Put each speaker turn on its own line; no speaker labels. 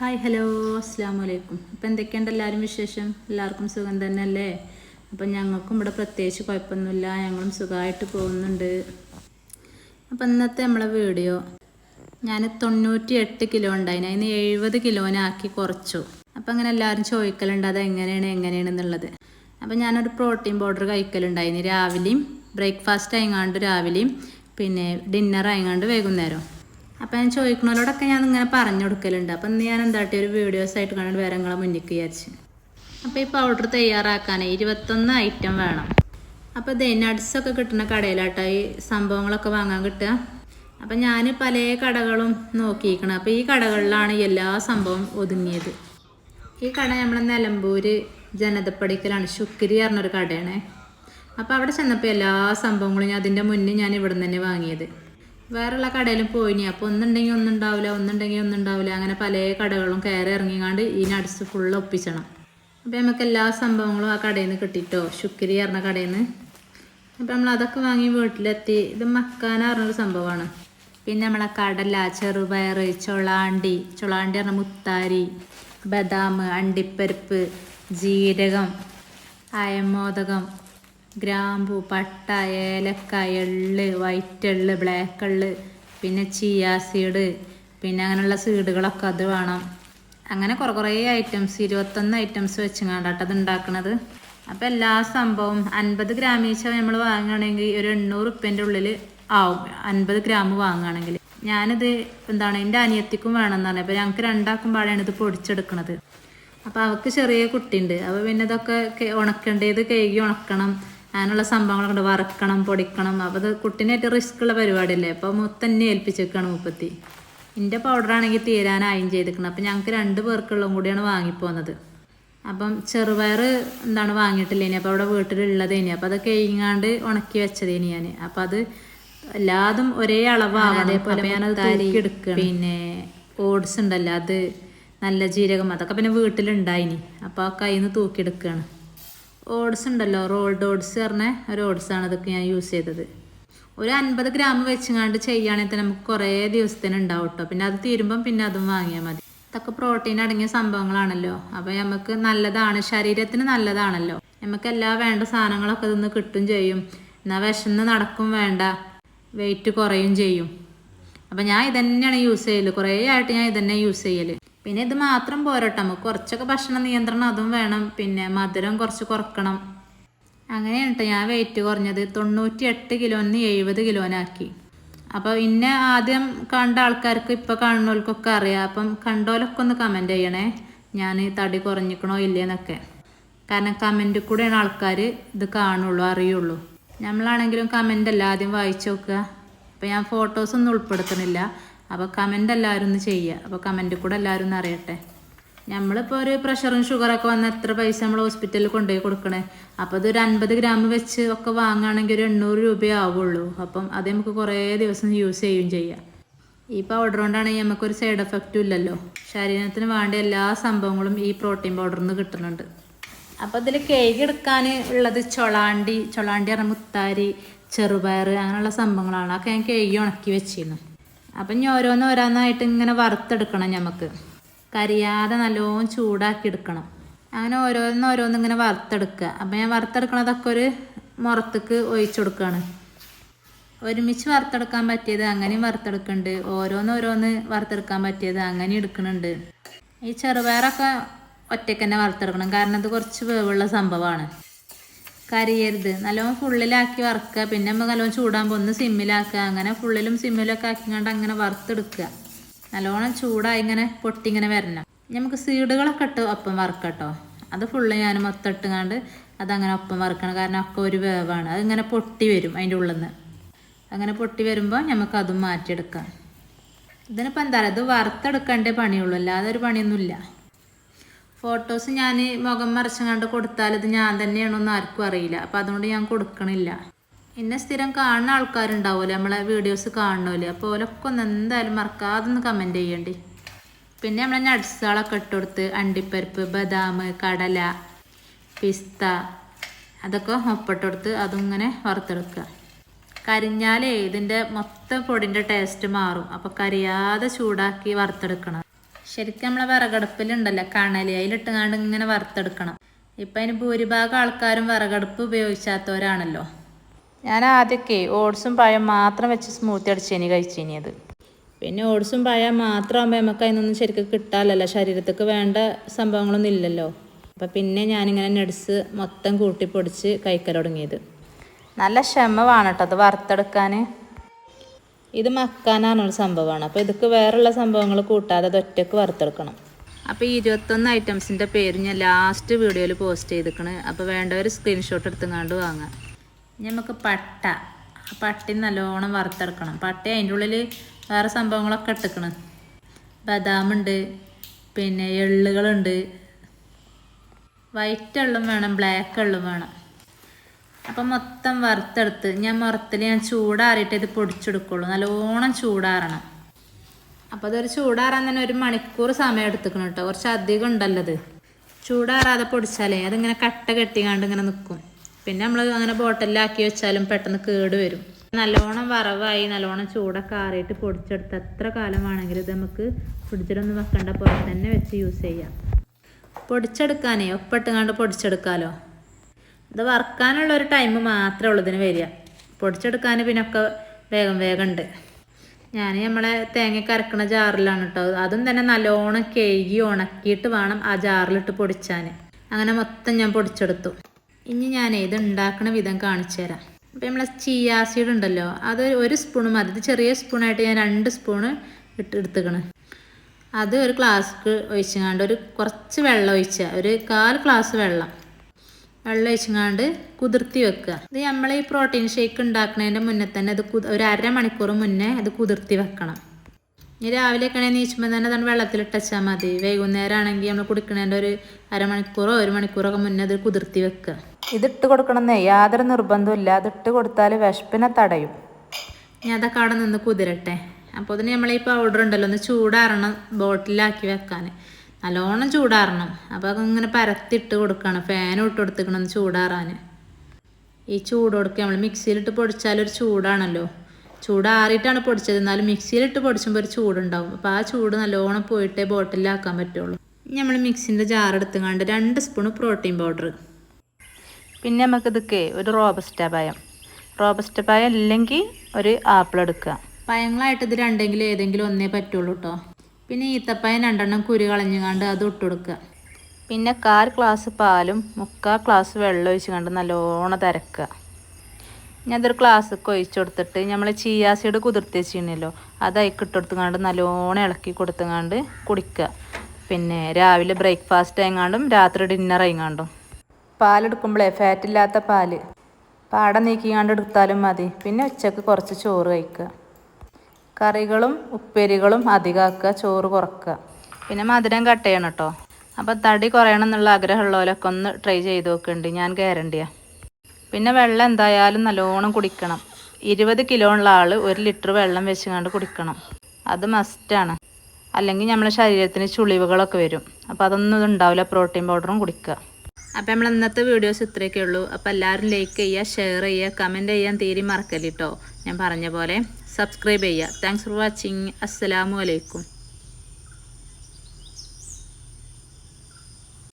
Hi hello അസ്സാം വലൈക്കും ഇപ്പം എന്തൊക്കെയുണ്ട് എല്ലാവരും വിശേഷം? എല്ലാവർക്കും സുഖം തന്നെ അല്ലേ അപ്പം ഞങ്ങൾക്കും ഇവിടെ പ്രത്യേകിച്ച് കുഴപ്പമൊന്നുമില്ല. ഞങ്ങളും സുഖമായിട്ട് പോകുന്നുണ്ട്. അപ്പം ഇന്നത്തെ നമ്മളെ വീഡിയോ ഞാൻ തൊണ്ണൂറ്റി എട്ട് കിലോ ഉണ്ടായിന്. അതിന് എഴുപത് കിലോനാക്കി കുറച്ചു. അപ്പം അങ്ങനെ എല്ലാവരും ചോദിക്കലുണ്ട് അത് എങ്ങനെയാണ് എങ്ങനെയാണ് എങ്ങനെയാണെന്നുള്ളത് അപ്പം ഞാനൊരു പ്രോട്ടീൻ പൗഡർ കഴിക്കലുണ്ടായിന്. രാവിലെയും ബ്രേക്ക്ഫാസ്റ്റ് ആയിങ്ങാണ്ട് രാവിലെയും പിന്നെ ഡിന്നർ ആയിങ്ങാണ്ട് വൈകുന്നേരം. അപ്പം ഞാൻ ചോദിക്കുന്നവരോടൊക്കെ ഞാൻ ഇങ്ങനെ പറഞ്ഞു കൊടുക്കലുണ്ട്. അപ്പം ഇന്ന് ഞാൻ എന്താട്ടി ഒരു വീഡിയോസ് ആയിട്ട് കണ്ടിട്ട് വേറെ നിങ്ങളെ മുന്നിലേക്ക് വിചാരിച്ച്. അപ്പോൾ ഈ പൗഡർ തയ്യാറാക്കാൻ ഇരുപത്തൊന്ന് ഐറ്റം വേണം. അപ്പോൾ ഇതേ നട്ട്സൊക്കെ കിട്ടുന്ന കടയിലാട്ടോ ഈ സംഭവങ്ങളൊക്കെ വാങ്ങാൻ കിട്ടുക. അപ്പം ഞാൻ പല കടകളും നോക്കിയിരിക്കണം. അപ്പോൾ ഈ കടകളിലാണ് എല്ലാ സംഭവം ഒതുങ്ങിയത്. ഈ കട നമ്മളെ നിലമ്പൂർ ജനതപ്പടിക്കലാണ്. ശുക്രി പറഞ്ഞൊരു കടയാണ്. അപ്പോൾ അവിടെ ചെന്നപ്പോൾ എല്ലാ സംഭവങ്ങളും ഞാൻ അതിന്റെ മുന്നേ ഞാൻ ഇവിടെ നിന്ന് തന്നെ വാങ്ങിയത്. വേറെയുള്ള കടയിലും പോയിനി. അപ്പോൾ ഒന്നുണ്ടെങ്കിൽ ഒന്നുണ്ടാവില്ല ഒന്നുണ്ടെങ്കിൽ ഒന്നുണ്ടാവില്ല അങ്ങനെ പല കടകളും കയറി ഇറങ്ങിങ്ങാണ്ട് ഈ നട്സ് ഫുള്ള് ഒപ്പിച്ചണം. അപ്പോൾ നമുക്ക് എല്ലാ സംഭവങ്ങളും ആ കടയിൽ നിന്ന് കിട്ടിയിട്ടോ ശുക്രി പറഞ്ഞ കടയിൽ നിന്ന് അപ്പോൾ നമ്മൾ അതൊക്കെ വാങ്ങി വീട്ടിലെത്തി. ഇത് മക്കാന പറഞ്ഞൊരു സംഭവമാണ് പിന്നെ നമ്മളെ കടല ചെറുപയർ ചൊളാണ്ടി. ചൊളാണ്ടി പറഞ്ഞ മുത്താരി ബദാം അണ്ടിപ്പരിപ്പ് ജീരകം അയമോദകം ഗ്രാമ്പു പട്ട ഏലക്ക എള്ള് വൈറ്റ് എള്ള് ബ്ലാക്ക് എള്ള് പിന്നെ ചിയാ സീഡ് പിന്നെ അങ്ങനെയുള്ള സീഡുകളൊക്കെ അത് വേണം. അങ്ങനെ കുറേ കുറേ ഐറ്റംസ് ഇരുപത്തൊന്ന് ഐറ്റംസ് വെച്ചുങ്ങാണ്ടാട്ടോ അത് ഉണ്ടാക്കണത്. അപ്പം എല്ലാ സംഭവം അൻപത് ഗ്രാം വീച്ച നമ്മൾ വാങ്ങുകയാണെങ്കിൽ ഒരു എണ്ണൂറ് ഉപ്പേന്റെ ഉള്ളിൽ ആവും. അൻപത് ഗ്രാം വാങ്ങുകയാണെങ്കിൽ. ഞാനിത് എന്താണ് എന്റെ അനിയത്തിക്കും വേണമെന്ന് പറഞ്ഞത് അപ്പോൾ ഞങ്ങൾക്ക് രണ്ടാക്കും ഇത് പൊടിച്ചെടുക്കണത്. അപ്പോൾ അവൾക്ക് ചെറിയ കുട്ടിയുണ്ട്. അപ്പോൾ പിന്നെ ഇതൊക്കെ ഉണക്കേണ്ടത് കഴുകി ഉണക്കണം. അങ്ങനെയുള്ള സംഭവങ്ങളൊക്കെ ഉണ്ട്. വറക്കണം പൊടിക്കണം. അപ്പോൾ അത് കുട്ടീനായിട്ട് റിസ്ക് ഉള്ള പരിപാടിയല്ലേ? അപ്പോൾ മുത്തന്നെ ഏൽപ്പിച്ചേക്കാണ് മുപ്പത്തി. എന്റെ പൗഡറാണെങ്കിൽ തീരാനായും ചെയ്തിരിക്കണം. അപ്പം ഞങ്ങൾക്ക് രണ്ട് പേർക്കുള്ളതും കൂടിയാണ് വാങ്ങിപ്പോന്നത്. അപ്പം ചെറുപയർ എന്താണ് വാങ്ങിയിട്ടില്ല ഇനി അപ്പോൾ അവിടെ വീട്ടിലുള്ളത് ഇനി അപ്പോൾ അത് കഴിഞ്ഞാണ്ട് ഉണക്കി വെച്ചത് ഇനി ഞാൻ അപ്പോൾ അത് എല്ലാതും ഒരേ അളവാണ് അതേപോലെ ഞാനത് എടുക്കുക പിന്നെ ഓട്സ് ഉണ്ടല്ലോ അത് നല്ല ജീരകം. അതൊക്കെ പിന്നെ വീട്ടിലുണ്ടായിനി. അപ്പോൾ ആ കയ്യിൽ നിന്ന് തൂക്കിയെടുക്കുകയാണ് ഓട്സ് ഉണ്ടല്ലോ റോൾഡ് ഓട്സ് പറഞ്ഞ ഒരു ഓട്സാണ് ഇതൊക്കെ ഞാൻ യൂസ് ചെയ്തത്. ഒരു അൻപത് ഗ്രാം വെച്ചുകൊണ്ട് ചെയ്യുകയാണെങ്കിൽ തന്നെ നമുക്ക് കുറേ ദിവസത്തിന് ഉണ്ടാവും കേട്ടോ പിന്നെ അത് തീരുമ്പം പിന്നെ അതും വാങ്ങിയാൽ മതി. ഇതൊക്കെ പ്രോട്ടീൻ അടങ്ങിയ സംഭവങ്ങളാണല്ലോ. അപ്പോൾ നമുക്ക് നല്ലതാണ് ശരീരത്തിന് നല്ലതാണല്ലോ. നമുക്ക് എല്ലാ വേണ്ട സാധനങ്ങളൊക്കെ ഇതൊന്ന് കിട്ടും ചെയ്യും. എന്നാൽ വിശന്ന് നടക്കും വേണ്ട വെയിറ്റ് കുറയും ചെയ്യും. അപ്പോൾ ഞാൻ ഇതന്നെയാണ് യൂസ് ചെയ്യൽ. കുറേ ആയിട്ട് ഞാൻ ഇതന്നെ യൂസ് ചെയ്യൽ. പിന്നെ ഇത് മാത്രം പോരട്ടെ. നമുക്ക് കുറച്ചൊക്കെ ഭക്ഷണ നിയന്ത്രണം അതും വേണം. പിന്നെ മധുരം കുറച്ച് കുറക്കണം. അങ്ങനെയാണ് ഞാൻ വെയിറ്റ് കുറഞ്ഞത്. തൊണ്ണൂറ്റി എട്ട് കിലോന്ന് എഴുപത് കിലോനാക്കി അപ്പോൾ ഇന്നെ ആദ്യം കണ്ട ആൾക്കാർക്ക് ഇപ്പോൾ കാണുന്നവർക്കൊക്കെ അറിയാം. അപ്പം കണ്ടോലൊക്കെ ഒന്ന് കമന്റ് ചെയ്യണേ. ഞാൻ തടി കുറഞ്ഞിക്കണോ ഇല്ലേന്നൊക്കെ കാരണം കമന്റ് കൂടെയാണ് ആൾക്കാർ ഇത് കാണുള്ളൂ അറിയുള്ളൂ. നമ്മളാണെങ്കിലും കമന്റ് അല്ല ആദ്യം വായിച്ചു നോക്കുക. അപ്പോൾ ഞാൻ ഫോട്ടോസ് ഒന്നും ഉൾപ്പെടുത്തണില്ല അപ്പോൾ കമന്റ് എല്ലാവരും ഒന്ന് ചെയ്യുക. അപ്പോൾ കമന്റ് കൂടെ എല്ലാവരും ഒന്ന് അറിയട്ടെ. നമ്മളിപ്പോൾ ഒരു പ്രഷറും ഷുഗറൊക്കെ വന്ന എത്ര പൈസ നമ്മൾ ഹോസ്പിറ്റലിൽ കൊണ്ടുപോയി കൊടുക്കണേ? അപ്പോൾ ഒരു അൻപത് ഗ്രാം വെച്ച് ഒക്കെ വാങ്ങുകയാണെങ്കിൽ ഒരു എണ്ണൂറ് രൂപയേ ആവുള്ളൂ. അപ്പം അത് നമുക്ക് കുറേ ദിവസം യൂസ് ചെയ്യുകയും ചെയ്യാം. ഈ പൗഡർ കൊണ്ടാണെങ്കിൽ നമുക്കൊരു സൈഡ് എഫക്റ്റും ഇല്ലല്ലോ. ശരീരത്തിന് വേണ്ട എല്ലാ സംഭവങ്ങളും ഈ പ്രോട്ടീൻ പൗഡറിൽ നിന്ന് കിട്ടുന്നുണ്ട്. അപ്പോൾ ഇതിൽ കേക്ക് എടുക്കാൻ ഉള്ളത് ചൊളാണ്ടി. ചൊളാണ്ടി പറഞ്ഞ മുത്താരി ചെറുപയർ അങ്ങനെയുള്ള സംഭവങ്ങളാണ്. അതൊക്കെ ഞാൻ കേക്ക് ഉണക്കി വെച്ചിരുന്നു. അപ്പം ഇനി ഓരോന്ന് ഓരോന്നായിട്ട് ഇങ്ങനെ വറുത്തെടുക്കണം നമുക്ക് കരിയാതെ നല്ലോണം ചൂടാക്കി എടുക്കണം. അങ്ങനെ ഓരോന്ന് ഓരോന്ന് ഇങ്ങനെ വറുത്തെടുക്കുക. അപ്പം ഞാൻ വറുത്തെടുക്കണതൊക്കെ ഒരു മുറത്തേക്ക് ഒഴിച്ചു കൊടുക്കുകയാണ് ഒരുമിച്ച് വറുത്തെടുക്കാൻ പറ്റിയത് അങ്ങനെയും വറുത്തെടുക്കുന്നുണ്ട്. ഓരോന്ന് ഓരോന്ന് വറുത്തെടുക്കാൻ പറ്റിയത് അങ്ങനെ എടുക്കുന്നുണ്ട്. ഈ ചെറുപയറൊക്കെ ഒറ്റയ്ക്ക് തന്നെ വറുത്തെടുക്കണം. കാരണം അത് കുറച്ച് വേവുള്ള സംഭവമാണ്. കരിയരുത്. നല്ലോണം ഫുള്ളിലാക്കി വറുക്കുക. പിന്നെ നമ്മൾ നല്ലോണം ചൂടാകുമ്പോൾ ഒന്ന് സിമ്മിലാക്കുക. അങ്ങനെ ഫുള്ളിലും സിമ്മിലൊക്കെ ആക്കിങ്ങാണ്ട് അങ്ങനെ വറുത്തെടുക്കുക. നല്ലോണം ചൂടായി ഇങ്ങനെ പൊട്ടിങ്ങനെ വരണം. നമുക്ക് സീഡുകളൊക്കെ ഇട്ട് ഒപ്പം വറുക്കട്ടോ അത് ഫുള്ള് ഞാൻ മൊത്തം ഇട്ടുങ്ങാണ്ട് അതങ്ങനെ ഒപ്പം വറുക്കണം. കാരണം ഒക്കെ ഒരു വേവാണ്. അതിങ്ങനെ പൊട്ടി വരും അതിന്റെ ഉള്ളിൽ നിന്ന് അങ്ങനെ പൊട്ടി വരുമ്പോൾ നമുക്ക് അതും മാറ്റിയെടുക്കാം. ഇതിനിപ്പോൾ എന്താ പറയുക? ഇത് വറുത്തെടുക്കേണ്ടേ പണിയുള്ളൂ അല്ലാതെ ഒരു പണിയൊന്നുമില്ല. ഫോട്ടോസ് ഞാൻ മുഖം മറച്ചങ്ങാണ്ട് കൊടുത്താൽ ഇത് ഞാൻ തന്നെയാണോന്ന് ആർക്കും അറിയില്ല. അപ്പം അതുകൊണ്ട് ഞാൻ കൊടുക്കണില്ല. എന്നെ സ്ഥിരം കാണുന്ന ആൾക്കാരുണ്ടാവുമല്ലോ നമ്മളെ വീഡിയോസ് കാണണമല്ലോ അപ്പോൾ ഓലൊക്കെ ഒന്ന് എന്തായാലും മറക്കാതെ ഒന്ന് കമന്റ് ചെയ്യണ്ടി. പിന്നെ നമ്മളെ നട്സുകളൊക്കെ ഇട്ട് കൊടുത്ത് അണ്ടിപ്പരിപ്പ് ബദാം കടല പിസ്ത അതൊക്കെ ഒപ്പിട്ട് കൊടുത്ത് അതും ഇങ്ങനെ വറുത്തെടുക്കുക. കരിഞ്ഞാലേ ഇതിന്റെ മൊത്തം പൊടിന്റെ ടേസ്റ്റ് മാറും. അപ്പോൾ കരിയാതെ ചൂടാക്കി വറുത്തെടുക്കണം. ശരിക്കും നമ്മളെ വിറകടുപ്പിലുണ്ടല്ലോ കണൽ അതിലിട്ടുങ്ങാണ്ട് ഇങ്ങനെ വറുത്തെടുക്കണം. ഇപ്പം അതിന് ഭൂരിഭാഗം ആൾക്കാരും വിറകടുപ്പ് ഉപയോഗിച്ചാത്തവരാണല്ലോ. ഞാൻ ആദ്യമൊക്കെ ഓട്സും പഴം മാത്രം വെച്ച് സ്മൂത്തി അടിച്ചേനി കഴിച്ചേനി അത്. പിന്നെ ഓട്സും പഴം മാത്രമാകുമ്പോൾ നമുക്ക് അതിനൊന്നും ശരിക്കും കിട്ടാലല്ലോ ശരീരത്തേക്ക് വേണ്ട സംഭവങ്ങളൊന്നും ഇല്ലല്ലോ. അപ്പം പിന്നെ ഞാനിങ്ങനെ നട്സ് മൊത്തം കൂട്ടി പൊടിച്ച് കഴിക്കൽ തുടങ്ങിയത് നല്ല ക്ഷമ വേണം കേട്ടോ അത് വറുത്തെടുക്കാൻ ഇത് മക്കാനാണൊരു സംഭവമാണ്. അപ്പോൾ ഇതൊക്കെ വേറെയുള്ള സംഭവങ്ങൾ കൂട്ടാതെ അത് ഒറ്റയ്ക്ക് വറുത്തെടുക്കണം. അപ്പോൾ ഈ ഇരുപത്തൊന്ന് ഐറ്റംസിന്റെ പേര് ഞാൻ ലാസ്റ്റ് വീഡിയോയിൽ പോസ്റ്റ് ചെയ്തിരിക്കണേ. അപ്പോൾ വേണ്ടവർ സ്ക്രീൻഷോട്ട് എടുത്തുകൊണ്ട് വാങ്ങാം. നമുക്ക് പട്ട. പട്ടി നല്ലോണം വറുത്തെടുക്കണം. പട്ട അതിന്റെ ഉള്ളിൽ വേറെ സംഭവങ്ങളൊക്കെ എടുക്കണം ബദാമുണ്ട് പിന്നെ എള്ളുകളുണ്ട്. വൈറ്റ് എള്ളും വേണം ബ്ലാക്ക് എള്ളും വേണം. അപ്പം മൊത്തം വറുത്തെടുത്ത് ഞാൻ മുറത്തിൽ ഞാൻ ചൂടാറിയിട്ട് ഇത് പൊടിച്ചെടുക്കുള്ളൂ. നല്ലോണം ചൂടാറണം. അപ്പോൾ അതൊരു ചൂടാറാൻ തന്നെ ഒരു മണിക്കൂർ സമയം എടുത്തുക്കണം കേട്ടോ. കുറച്ച് അധികം ഉണ്ടല്ലോ അത് ചൂടാറാതെ പൊടിച്ചാലേ അതിങ്ങനെ കട്ട കെട്ടിക്കാണ്ട് ഇങ്ങനെ നിൽക്കും പിന്നെ നമ്മൾ അങ്ങനെ ബോട്ടലിലാക്കി വെച്ചാലും പെട്ടെന്ന് കേട് വരും. നല്ലോണം വറവായി നല്ലോണം ചൂടൊക്കെ ആറിയിട്ട് പൊടിച്ചെടുത്ത് എത്ര കാലം വേണമെങ്കിലും ഇത് നമുക്ക് ഫ്രിഡ്ജിലൊന്നും വെക്കേണ്ട പുറത്ത് തന്നെ വെച്ച് യൂസ് ചെയ്യാം. പൊടിച്ചെടുക്കാനേ ഒപ്പിട്ടുങ്ങാണ്ട് പൊടിച്ചെടുക്കാമല്ലോ ഇത് വറുക്കാനുള്ള ഒരു ടൈം മാത്രമേ ഉള്ളൂ ഇതിന് വരിക. പൊടിച്ചെടുക്കാൻ പിന്നെ ഒക്കെ വേഗം വേഗം ഉണ്ട്. ഞാൻ നമ്മളെ തേങ്ങയ്ക്ക് അരക്കണ ജാറിലാണ് കേട്ടോ അതും തന്നെ നല്ലോണം കഴുകി ഉണക്കിയിട്ട് വേണം ആ ജാറിലിട്ട് പൊടിച്ചാൻ. അങ്ങനെ മൊത്തം ഞാൻ പൊടിച്ചെടുത്തു. ഇനി ഞാൻ ഇത് ഉണ്ടാക്കുന്ന വിധം കാണിച്ചു തരാം. അപ്പം നമ്മളെ ചിയാസീഡ് ഉണ്ടല്ലോ അത് ഒരു സ്പൂൺ മതി. ചെറിയ സ്പൂണായിട്ട് ഞാൻ രണ്ട് സ്പൂണ് ഇട്ട് എടുത്തുക്കണ്. അത് ഒരു ഗ്ലാസ്ക്ക് ഒഴിച്ചങ്ങാണ്ട് ഒരു കുറച്ച് വെള്ളം ഒഴിച്ച ഒരു കാൽ ഗ്ലാസ് വെള്ളം. വെള്ളം ഒഴിച്ചങ്ങാണ്ട് കുതിർത്തി വെക്കുക. ഇത് നമ്മൾ ഈ പ്രോട്ടീൻ ഷേക്ക് ഉണ്ടാക്കുന്നതിന്റെ മുന്നേ തന്നെ അത് ഒരു അര മണിക്കൂർ മുന്നേ അത് കുതിർത്തി വെക്കണം. ഇനി രാവിലെയൊക്കെ നീച്ചുമ്പോൾ തന്നെ തന്നെ വെള്ളത്തിൽ മതി. വൈകുന്നേരം ആണെങ്കിൽ നമ്മൾ കുടിക്കുന്നതിന്റെ ഒരു അരമണിക്കൂറോ ഒരു മണിക്കൂറൊക്കെ മുന്നേ അത് കുതിർത്തി വെക്കുക. ഇതിട്ട് കൊടുക്കണമെന്നേ യാതൊരു നിർബന്ധമില്ല അതിട്ട് കൊടുത്താൽ വിശപ്പിനെ തടയും. ഞാൻ അതൊക്കെ അവിടെ നിന്ന് കുതിരട്ടെ. അപ്പോൾ അതിന് നമ്മൾ ഈ പൗഡർ ഉണ്ടല്ലോ ഒന്ന് ചൂടാറണം ബോട്ടിലാക്കി വെക്കാൻ നല്ലോണം ചൂടാറണം. അപ്പോൾ അത് പരത്തിട്ട് കൊടുക്കണം. ഫാനും ഇട്ട് കൊടുത്തിക്കണം ചൂടാറാൻ ഈ ചൂട് കൊടുക്കുക. നമ്മൾ മിക്സിയിലിട്ട് പൊടിച്ചാലൊരു ചൂടാണല്ലോ. ചൂടാറിയിട്ടാണ് പൊടിച്ചത്. എന്നാലും മിക്സിയിലിട്ട് പൊടിച്ചുമ്പോൾ ഒരു ചൂടുണ്ടാവും. അപ്പോൾ ആ ചൂട് നല്ലോണം പോയിട്ടേ ബോട്ടിലാക്കാൻ പറ്റുള്ളൂ. നമ്മൾ മിക്സിന്റെ ജാർ എടുത്തുകൊണ്ട് രണ്ട് സ്പൂൺ പ്രോട്ടീൻ പൗഡർ പിന്നെ നമുക്ക് ഇതൊക്കെ ഒരു റോബസ്റ്റ പായം. റോബസ്റ്റ പായം ഇല്ലെങ്കിൽ ഒരു ആപ്പിൾ എടുക്കുക. പഴങ്ങളായിട്ട് ഇത് രണ്ടെങ്കിലും ഏതെങ്കിലും ഒന്നേ പറ്റുള്ളൂ കേട്ടോ പിന്നെ ഈത്തപ്പഴം രണ്ടെണ്ണം കുരു കളഞ്ഞുകൊണ്ട് അത് ഇട്ട് കൊടുക്കുക. പിന്നെ കാൽ ഗ്ലാസ് പാലും മുക്കാൽ ഗ്ലാസ് വെള്ളം ഒഴിച്ച് കണ്ട് നല്ലോണം തിരക്കുക. ഞാനതൊരു അതൊരു ഗ്ലാസ്സൊക്കെ ഒഴിച്ചു കൊടുത്തിട്ട് നമ്മൾ ചീയാ സീഡ് കുതിർത്തി വെച്ചിരുന്നല്ലോ അത് അതിക്ക് നല്ലോണം ഇളക്കി കൊടുത്തുകൊണ്ട് കുടിക്കുക. പിന്നെ രാവിലെ ബ്രേക്ക്ഫാസ്റ്റ് ആയങ്ങാണ്ടും രാത്രി ഡിന്നർ ആയങ്ങാണ്ടും. പാലെടുക്കുമ്പോഴേ ഫാറ്റില്ലാത്ത പാൽ. പാടം നീക്കിക്കാണ്ട് എടുത്താലും മതി. പിന്നെ ഉച്ചയ്ക്ക് കുറച്ച് ചോറ് കഴിക്കുക. കറികളും ഉപ്പേരികളും അധികമാക്കുക ചോറ് കുറക്കുക. പിന്നെ മധുരം കട്ട് ചെയ്യണം കേട്ടോ അപ്പോൾ തടി കുറയണം എന്നുള്ള ആഗ്രഹമുള്ളവരൊക്കെ ഒന്ന് ട്രൈ ചെയ്ത് നോക്കുന്നുണ്ട് ഞാൻ ഗ്യാരണ്ടിയാണ് പിന്നെ വെള്ളം എന്തായാലും നല്ലോണം കുടിക്കണം. ഇരുപത് കിലോ ഉള്ള ആൾ ഒരു ലിറ്റർ വെള്ളം വെച്ചുകൊണ്ട് കുടിക്കണം. അത് മസ്റ്റാണ് അല്ലെങ്കിൽ നമ്മുടെ ശരീരത്തിന് ചുളിവുകളൊക്കെ വരും. അപ്പോൾ അതൊന്നും ഉണ്ടാവില്ല പ്രോട്ടീൻ പൗഡറും കുടിക്കുക. അപ്പോൾ നമ്മൾ ഇന്നത്തെ വീഡിയോസ് ഇത്രയൊക്കെ ഉള്ളൂ. അപ്പോൾ എല്ലാവരും ലൈക്ക് ചെയ്യുക ഷെയർ ചെയ്യുക കമന്റ് ചെയ്യാൻ തീരെ മറക്കല്ലിട്ടോ ഞാൻ പറഞ്ഞ പോലെ. സബ്സ്ക്രൈബ് ചെയ്യുക. താങ്ക്സ് ഫോർ വാച്ചിങ് അസ്സലാമു അലൈക്കും